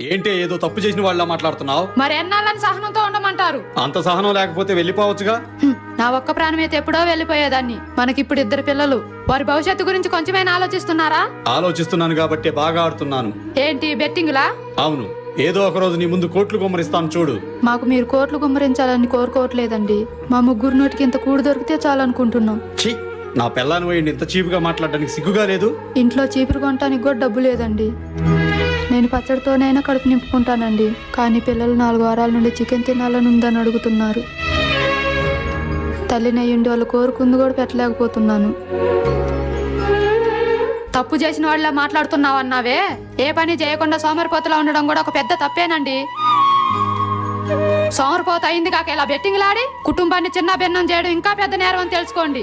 ఏంటి ఏదో తప్పు చేసిన వాళ్ళ మాట్లాడుతున్నావు? మరి ఎన్నాళ్ళని సహనంతో ఉండమంటారు? అంత సహనం లేకపోతే వెళ్ళిపోవచ్చుగా? హ్మ్, నా ఒక్క ప్రాణం అయితే ఎప్పుడో వెళ్ళిపోయేదాన్ని. మనకిప్పుడు ఇద్దరు పిల్లలు. వారి భవిష్యత్తు గురించి కొంచెమైనా ఆలోచిస్తున్నారా? ఆలోచిస్తున్నాను కాబట్టి బాగా ఆడుతున్నాను. ఏంటి బెట్టింగులా? అవును. ఏదో ఒక రోజు నీ ముందు కోట్లు గుమ్మరిస్తాను చూడు. మాకు మీరు కోట్లు గుమ్మరించాలని కోరుకోవట్లేదండి. మా ముగ్గురు నోటికి ఇంత కూడు దొరికితే చాలనుకుంటున్నాం. ఛీ! నా పిల్లని ఇంత చీపుగా మాట్లాడడానికి సిగ్గుగా లేదు? ఇంట్లో చీపురు కొనటానికి కూడా డబ్బు లేదండి. నేను పచ్చడితోనైనా కడుపు నింపుకుంటానండి. కానీ పిల్లలు నాలుగు వారాల నుండి చికెన్ తినాలని ఉందని అడుగుతున్నారు తల్లినయ్యుండి వాళ్ళు కోరుకుంది కూడా పెట్టలేకపోతున్నాను. తప్పు చేసిన వాళ్ళ మాట్లాడుతున్నావు అన్నావే? ఏ పని చేయకుండా సోమరిపోతలో ఉండడం కూడా ఒక పెద్ద తప్పేనండి. సోమరిపోత అయింది కాక ఇలా బెట్టింగ్లాడి కుటుంబాన్ని చిన్న భిన్నం చేయడం ఇంకా పెద్ద నేరం అని తెలుసుకోండి.